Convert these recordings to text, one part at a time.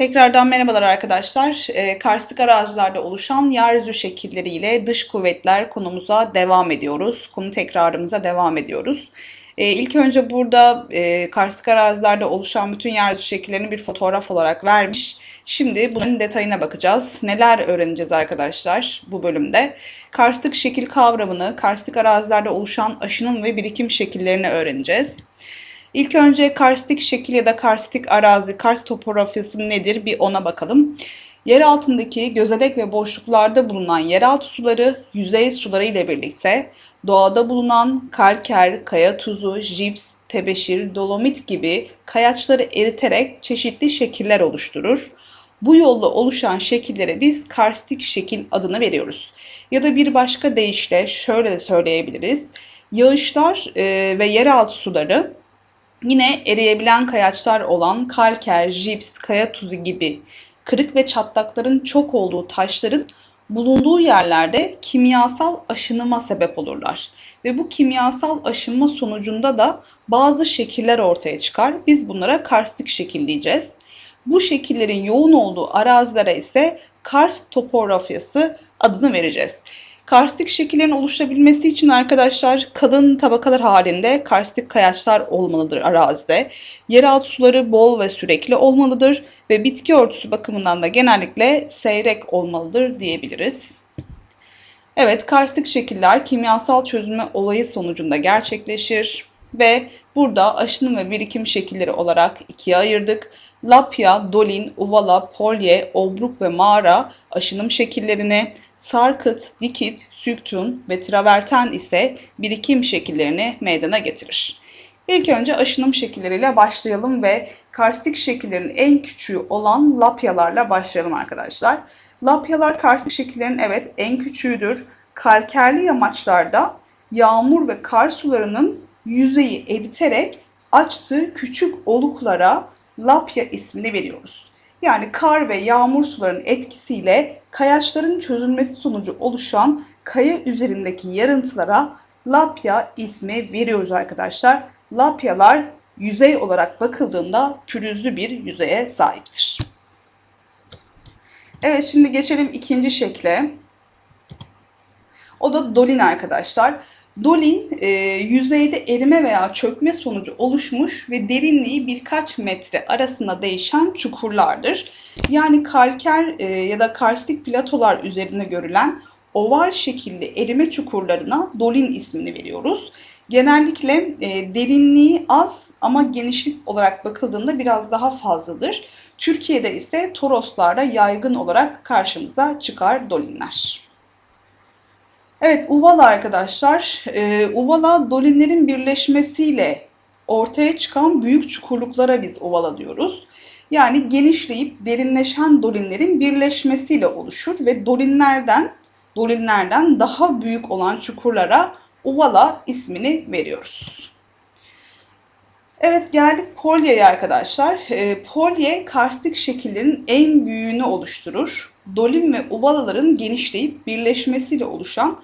Tekrardan merhabalar arkadaşlar. Ee, karstik arazilerde oluşan yeryüzü şekilleriyle dış kuvvetler konumuza devam ediyoruz. Konu tekrarımıza devam ediyoruz. Ee, ilk önce burada e, karstik arazilerde oluşan bütün yeryüzü şekillerini bir fotoğraf olarak vermiş. Şimdi bunun detayına bakacağız. Neler öğreneceğiz arkadaşlar bu bölümde? Karstik şekil kavramını, karstik arazilerde oluşan aşınım ve birikim şekillerini öğreneceğiz. İlk önce karstik şekil ya da karstik arazi, karst topografyası nedir bir ona bakalım. Yer altındaki gözelek ve boşluklarda bulunan yeraltı suları yüzey suları ile birlikte doğada bulunan kalker, kaya tuzu, jips, tebeşir, dolomit gibi kayaçları eriterek çeşitli şekiller oluşturur. Bu yolla oluşan şekillere biz karstik şekil adını veriyoruz. Ya da bir başka deyişle şöyle de söyleyebiliriz. Yağışlar e, ve yeraltı suları Yine eriyebilen kayaçlar olan kalker, jips, kaya tuzu gibi kırık ve çatlakların çok olduğu taşların bulunduğu yerlerde kimyasal aşınıma sebep olurlar. Ve bu kimyasal aşınma sonucunda da bazı şekiller ortaya çıkar. Biz bunlara karstik şekil diyeceğiz. Bu şekillerin yoğun olduğu arazilere ise karst topografyası adını vereceğiz. Karstik şekillerin oluşabilmesi için arkadaşlar kalın tabakalar halinde karstik kayaçlar olmalıdır arazide. Yeraltı suları bol ve sürekli olmalıdır ve bitki örtüsü bakımından da genellikle seyrek olmalıdır diyebiliriz. Evet, karstik şekiller kimyasal çözülme olayı sonucunda gerçekleşir ve burada aşınım ve birikim şekilleri olarak ikiye ayırdık. Lapya, dolin, uvala, polye, obruk ve mağara aşınım şekillerini, sarkıt, dikit, süktun ve traverten ise birikim şekillerini meydana getirir. İlk önce aşınım şekilleriyle başlayalım ve karstik şekillerin en küçüğü olan lapyalarla başlayalım arkadaşlar. Lapyalar karstik şekillerin evet en küçüğüdür. Kalkerli yamaçlarda yağmur ve kar sularının yüzeyi eriterek açtığı küçük oluklara lapya ismini veriyoruz. Yani kar ve yağmur sularının etkisiyle kayaçların çözülmesi sonucu oluşan kaya üzerindeki yarıntılara lapya ismi veriyoruz arkadaşlar. Lapyalar yüzey olarak bakıldığında pürüzlü bir yüzeye sahiptir. Evet şimdi geçelim ikinci şekle. O da dolin arkadaşlar. Dolin e, yüzeyde erime veya çökme sonucu oluşmuş ve derinliği birkaç metre arasında değişen çukurlardır. Yani kalker e, ya da karstik platolar üzerinde görülen oval şekilli erime çukurlarına dolin ismini veriyoruz. Genellikle e, derinliği az ama genişlik olarak bakıldığında biraz daha fazladır. Türkiye'de ise Toroslarda yaygın olarak karşımıza çıkar dolinler. Evet Uvala arkadaşlar. E, Uvala dolinlerin birleşmesiyle ortaya çıkan büyük çukurluklara biz Uvala diyoruz. Yani genişleyip derinleşen dolinlerin birleşmesiyle oluşur ve dolinlerden dolinlerden daha büyük olan çukurlara Uvala ismini veriyoruz. Evet geldik Polye'ye arkadaşlar. E, polye karstik şekillerin en büyüğünü oluşturur. Dolin ve uvalaların genişleyip birleşmesiyle oluşan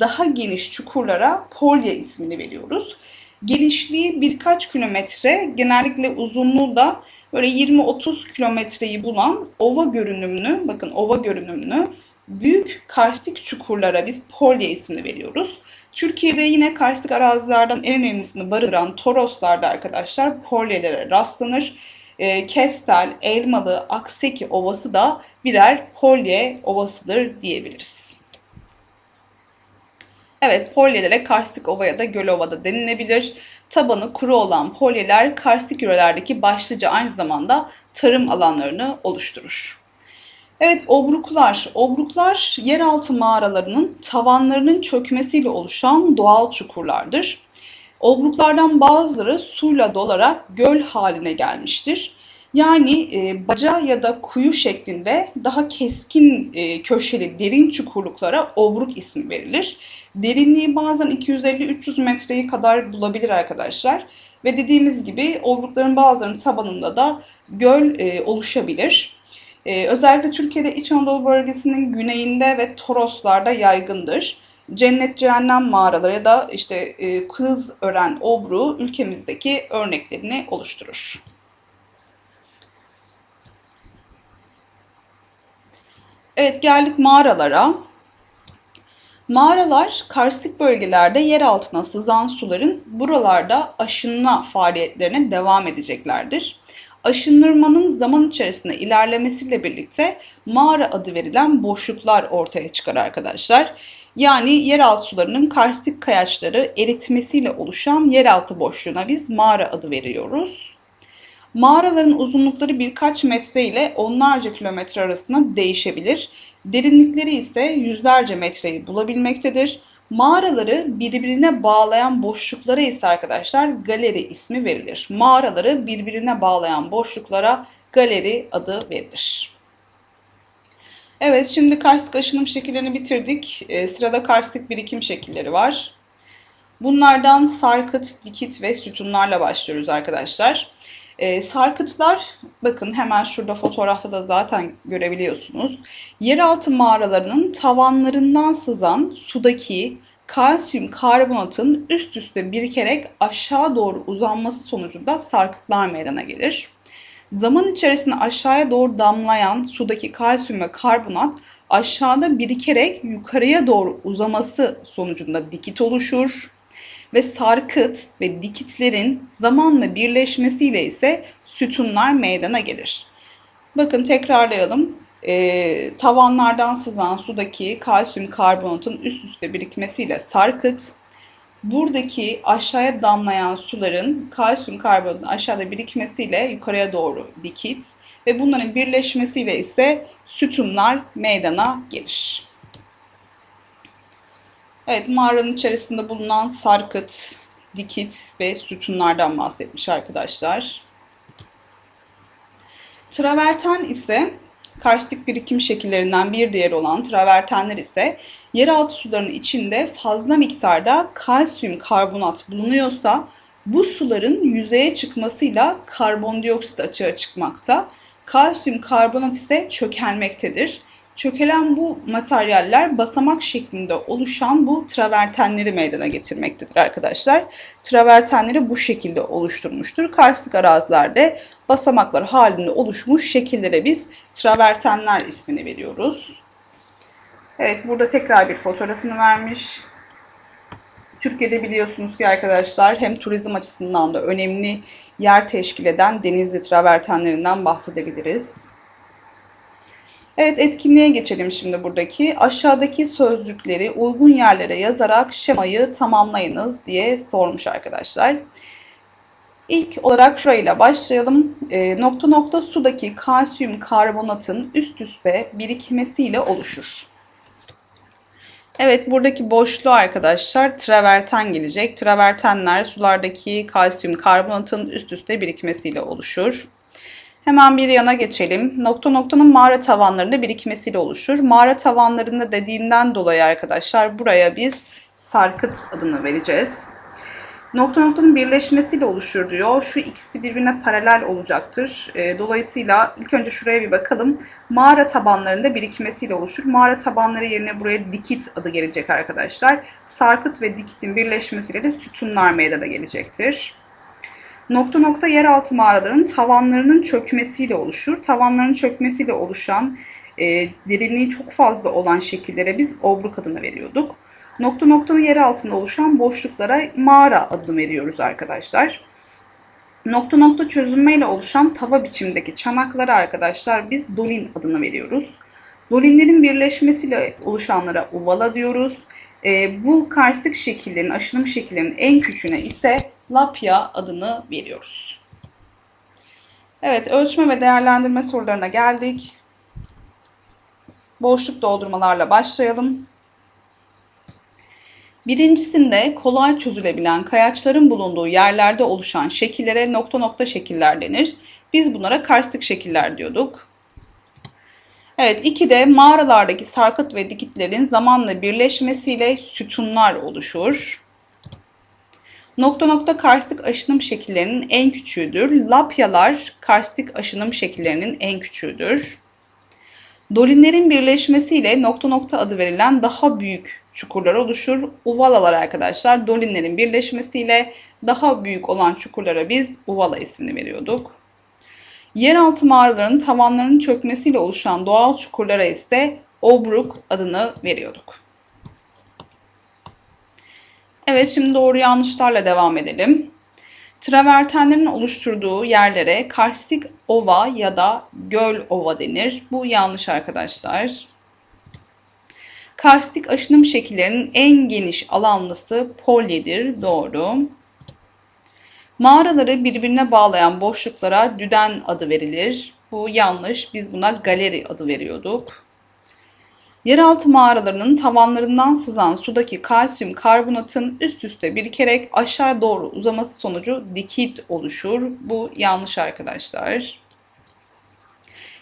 daha geniş çukurlara polye ismini veriyoruz. Genişliği birkaç kilometre, genellikle uzunluğu da böyle 20-30 kilometreyi bulan ova görünümlü, bakın ova görünümlü büyük karstik çukurlara biz polye ismini veriyoruz. Türkiye'de yine karstik arazilerden en önemlisini barındıran Toroslarda arkadaşlar polyelere rastlanır. E, Kestel, Elmalı, Akseki Ovası da birer polye ovasıdır diyebiliriz. Evet, polyelere karstik ova ya da göl ovada denilebilir. Tabanı kuru olan polyeler karstik yörelerdeki başlıca aynı zamanda tarım alanlarını oluşturur. Evet, obruklar. Obruklar yeraltı mağaralarının tavanlarının çökmesiyle oluşan doğal çukurlardır. Obruklardan bazıları suyla dolarak göl haline gelmiştir. Yani e, baca ya da kuyu şeklinde daha keskin e, köşeli derin çukurluklara obruk ismi verilir. Derinliği bazen 250-300 metreyi kadar bulabilir arkadaşlar. Ve dediğimiz gibi obrukların bazılarının tabanında da göl e, oluşabilir. E, özellikle Türkiye'de İç Anadolu bölgesinin güneyinde ve Toroslarda yaygındır. Cennet Cehennem mağaraları ya da işte e, kız ören obru ülkemizdeki örneklerini oluşturur. Evet geldik mağaralara. Mağaralar karstik bölgelerde yer altına sızan suların buralarda aşınma faaliyetlerine devam edeceklerdir. Aşınırmanın zaman içerisinde ilerlemesiyle birlikte mağara adı verilen boşluklar ortaya çıkar arkadaşlar. Yani yeraltı sularının karstik kayaçları eritmesiyle oluşan yeraltı boşluğuna biz mağara adı veriyoruz. Mağaraların uzunlukları birkaç metre ile onlarca kilometre arasında değişebilir. Derinlikleri ise yüzlerce metreyi bulabilmektedir. Mağaraları birbirine bağlayan boşluklara ise arkadaşlar galeri ismi verilir. Mağaraları birbirine bağlayan boşluklara galeri adı verilir. Evet şimdi karstik aşınım şekillerini bitirdik. Ee, sırada karstik birikim şekilleri var. Bunlardan sarkıt, dikit ve sütunlarla başlıyoruz arkadaşlar. Ee, sarkıtlar bakın hemen şurada fotoğrafta da zaten görebiliyorsunuz. Yeraltı mağaralarının tavanlarından sızan sudaki kalsiyum karbonatın üst üste birikerek aşağı doğru uzanması sonucunda sarkıtlar meydana gelir. Zaman içerisinde aşağıya doğru damlayan sudaki kalsiyum ve karbonat aşağıda birikerek yukarıya doğru uzaması sonucunda dikit oluşur ve sarkıt ve dikitlerin zamanla birleşmesiyle ise sütunlar meydana gelir. Bakın tekrarlayalım. E, tavanlardan sızan sudaki kalsiyum karbonatın üst üste birikmesiyle sarkıt, buradaki aşağıya damlayan suların kalsiyum karbonatın aşağıda birikmesiyle yukarıya doğru dikit ve bunların birleşmesiyle ise sütunlar meydana gelir. Evet mağaranın içerisinde bulunan sarkıt, dikit ve sütunlardan bahsetmiş arkadaşlar. Traverten ise karstik birikim şekillerinden bir diğeri olan travertenler ise yeraltı sularının içinde fazla miktarda kalsiyum karbonat bulunuyorsa bu suların yüzeye çıkmasıyla karbondioksit açığa çıkmakta. Kalsiyum karbonat ise çökelmektedir. Çökelen bu materyaller basamak şeklinde oluşan bu travertenleri meydana getirmektedir arkadaşlar. Travertenleri bu şekilde oluşturmuştur. Karstik arazilerde basamaklar halinde oluşmuş şekillere biz travertenler ismini veriyoruz. Evet burada tekrar bir fotoğrafını vermiş. Türkiye'de biliyorsunuz ki arkadaşlar hem turizm açısından da önemli yer teşkil eden denizli travertenlerinden bahsedebiliriz. Evet etkinliğe geçelim şimdi buradaki. Aşağıdaki sözcükleri uygun yerlere yazarak şemayı tamamlayınız diye sormuş arkadaşlar. İlk olarak şurayla başlayalım. E, nokta nokta sudaki kalsiyum karbonatın üst üste birikmesiyle oluşur. Evet buradaki boşluğu arkadaşlar traverten gelecek. Travertenler sulardaki kalsiyum karbonatın üst üste birikmesiyle oluşur. Hemen bir yana geçelim. Nokta noktanın mağara tavanlarında birikmesiyle oluşur. Mağara tavanlarında dediğinden dolayı arkadaşlar buraya biz sarkıt adını vereceğiz. Nokta noktanın birleşmesiyle oluşur diyor. Şu ikisi birbirine paralel olacaktır. E, dolayısıyla ilk önce şuraya bir bakalım. Mağara tabanlarında birikmesiyle oluşur. Mağara tabanları yerine buraya dikit adı gelecek arkadaşlar. Sarkıt ve dikitin birleşmesiyle de sütunlar meydana gelecektir. Nokta nokta yeraltı mağaraların tavanlarının çökmesiyle oluşur. Tavanların çökmesiyle oluşan e, derinliği çok fazla olan şekillere biz obruk adını veriyorduk. Nokta noktanın yer altında oluşan boşluklara mağara adını veriyoruz arkadaşlar. Nokta nokta çözünmeyle oluşan tava biçimdeki çanaklara arkadaşlar biz dolin adını veriyoruz. Dolinlerin birleşmesiyle oluşanlara uvala diyoruz. E, bu karstik şekillerin, aşınım şekillerinin en küçüğüne ise lapya adını veriyoruz. Evet, ölçme ve değerlendirme sorularına geldik. Boşluk doldurmalarla başlayalım. Birincisinde kolay çözülebilen kayaçların bulunduğu yerlerde oluşan şekillere nokta nokta şekiller denir. Biz bunlara karstik şekiller diyorduk. Evet, iki de mağaralardaki sarkıt ve dikitlerin zamanla birleşmesiyle sütunlar oluşur. Nokta nokta karstik aşınım şekillerinin en küçüğüdür. Lapyalar karstik aşınım şekillerinin en küçüğüdür. Dolinlerin birleşmesiyle nokta nokta adı verilen daha büyük çukurlar oluşur. Uvalalar arkadaşlar dolinlerin birleşmesiyle daha büyük olan çukurlara biz uvala ismini veriyorduk. Yeraltı mağaraların tavanlarının çökmesiyle oluşan doğal çukurlara ise obruk adını veriyorduk. Evet şimdi doğru yanlışlarla devam edelim. Travertenlerin oluşturduğu yerlere karstik ova ya da göl ova denir. Bu yanlış arkadaşlar. Karstik aşınım şekillerinin en geniş alanlısı polyedir. Doğru. Mağaraları birbirine bağlayan boşluklara düden adı verilir. Bu yanlış. Biz buna galeri adı veriyorduk. Yeraltı mağaralarının tavanlarından sızan sudaki kalsiyum karbonatın üst üste birikerek aşağı doğru uzaması sonucu dikit oluşur. Bu yanlış arkadaşlar.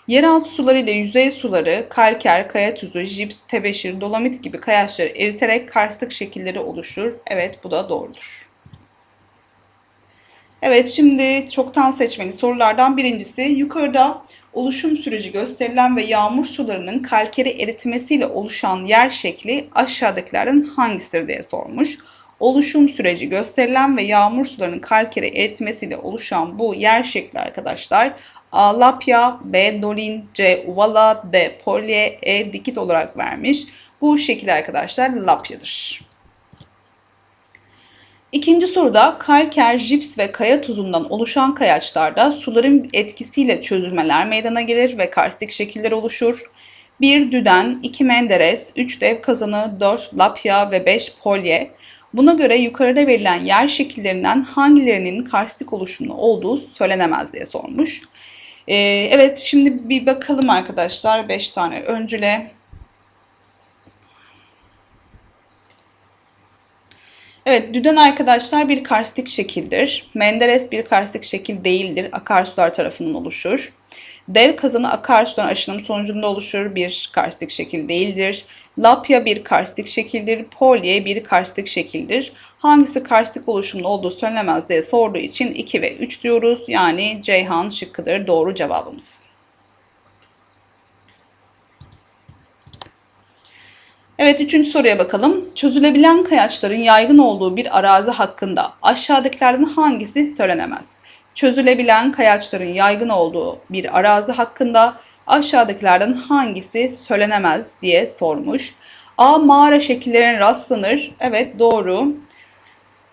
Yeraltı suları ile yüzey suları kalker, kaya tuzu, jips, tebeşir, dolomit gibi kayaçları eriterek karstik şekilleri oluşur. Evet bu da doğrudur. Evet şimdi çoktan seçmeli sorulardan birincisi yukarıda oluşum süreci gösterilen ve yağmur sularının kalkeri eritmesiyle oluşan yer şekli aşağıdakilerden hangisidir diye sormuş. Oluşum süreci gösterilen ve yağmur sularının kalkeri eritmesiyle oluşan bu yer şekli arkadaşlar A. Lapya, B. Dolin, C. Uvala, D. Polye, E. Dikit olarak vermiş. Bu şekil arkadaşlar lapyadır. İkinci soruda kalker, jips ve kaya tuzundan oluşan kayaçlarda suların etkisiyle çözülmeler meydana gelir ve karstik şekiller oluşur. 1 düden, 2 menderes, 3 dev kazanı, 4 lapya ve 5 polye. Buna göre yukarıda verilen yer şekillerinden hangilerinin karstik oluşumlu olduğu söylenemez diye sormuş. Ee, evet şimdi bir bakalım arkadaşlar 5 tane öncüle. Evet, düden arkadaşlar bir karstik şekildir. Menderes bir karstik şekil değildir. Akarsular tarafından oluşur. Dev kazanı akarsuların aşınım sonucunda oluşur. Bir karstik şekil değildir. Lapya bir karstik şekildir. Polye bir karstik şekildir. Hangisi karstik oluşumlu olduğu söylenemez diye sorduğu için 2 ve 3 diyoruz. Yani Ceyhan şıkkıdır doğru cevabımız. Evet üçüncü soruya bakalım. Çözülebilen kayaçların yaygın olduğu bir arazi hakkında aşağıdakilerden hangisi söylenemez? Çözülebilen kayaçların yaygın olduğu bir arazi hakkında aşağıdakilerden hangisi söylenemez diye sormuş. A. Mağara şekillerine rastlanır. Evet doğru.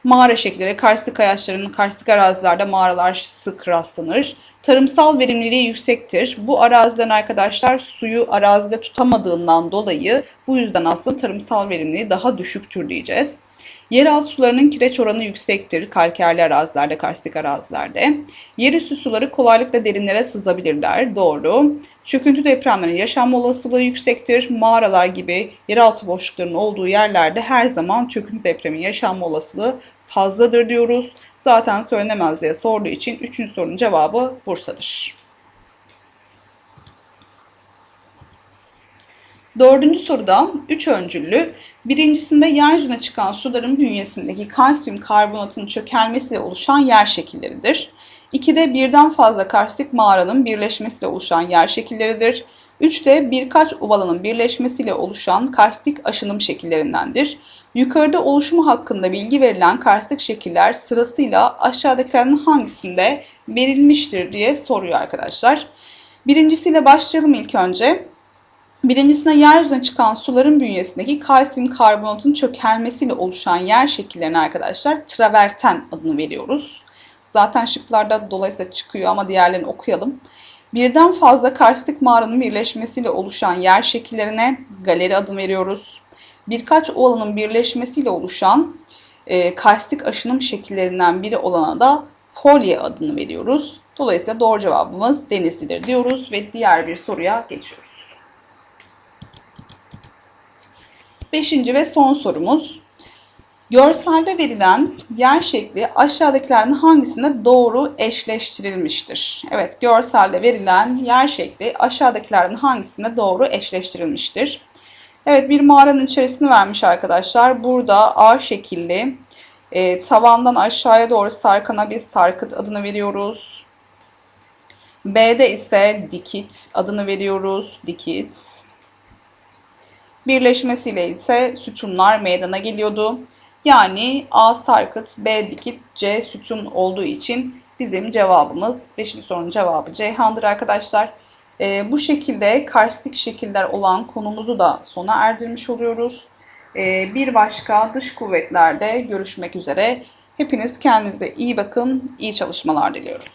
Mağara şekilleri, karstik kayaçların karstik arazilerde mağaralar sık rastlanır. Tarımsal verimliliği yüksektir. Bu arazilerin arkadaşlar suyu arazide tutamadığından dolayı bu yüzden aslında tarımsal verimliliği daha düşüktür diyeceğiz. Yeraltı sularının kireç oranı yüksektir kalkerli arazilerde, karstik arazilerde. Yerüstü suları kolaylıkla derinlere sızabilirler. Doğru. Çöküntü depremlerinin yaşanma olasılığı yüksektir. Mağaralar gibi yeraltı boşluklarının olduğu yerlerde her zaman çöküntü depremin yaşanma olasılığı fazladır diyoruz. Zaten söylenemez diye sorduğu için 3. sorunun cevabı Bursa'dır. Dördüncü soruda 3 öncüllü. Birincisinde yeryüzüne çıkan suların bünyesindeki kalsiyum karbonatın çökelmesiyle oluşan yer şekilleridir. İkide birden fazla karstik mağaranın birleşmesiyle oluşan yer şekilleridir. Üçte birkaç uvalanın birleşmesiyle oluşan karstik aşınım şekillerindendir. Yukarıda oluşumu hakkında bilgi verilen karstik şekiller sırasıyla aşağıdakilerin hangisinde verilmiştir diye soruyor arkadaşlar. Birincisiyle başlayalım ilk önce. Birincisine yeryüzüne çıkan suların bünyesindeki kalsiyum karbonatın çökelmesiyle oluşan yer şekillerine arkadaşlar traverten adını veriyoruz. Zaten şıklarda dolayısıyla çıkıyor ama diğerlerini okuyalım. Birden fazla karstik mağaranın birleşmesiyle oluşan yer şekillerine galeri adını veriyoruz. Birkaç ovalanın birleşmesiyle oluşan e, karstik aşınım şekillerinden biri olana da polye adını veriyoruz. Dolayısıyla doğru cevabımız denizlidir diyoruz ve diğer bir soruya geçiyoruz. Beşinci ve son sorumuz. Görselde verilen yer şekli aşağıdakilerden hangisinde doğru eşleştirilmiştir? Evet, görselde verilen yer şekli aşağıdakilerden hangisinde doğru eşleştirilmiştir? Evet, bir mağaranın içerisini vermiş arkadaşlar. Burada A şekilli, e, tavandan aşağıya doğru sarkana biz sarkıt adını veriyoruz. B'de ise dikit adını veriyoruz. Dikit. Birleşmesiyle ise sütunlar meydana geliyordu. Yani A sarkıt, B dikit, C sütun olduğu için bizim cevabımız 5. sorunun cevabı Ceyhan'dır arkadaşlar. E, bu şekilde karstik şekiller olan konumuzu da sona erdirmiş oluyoruz. E, bir başka dış kuvvetlerde görüşmek üzere. Hepiniz kendinize iyi bakın, iyi çalışmalar diliyorum.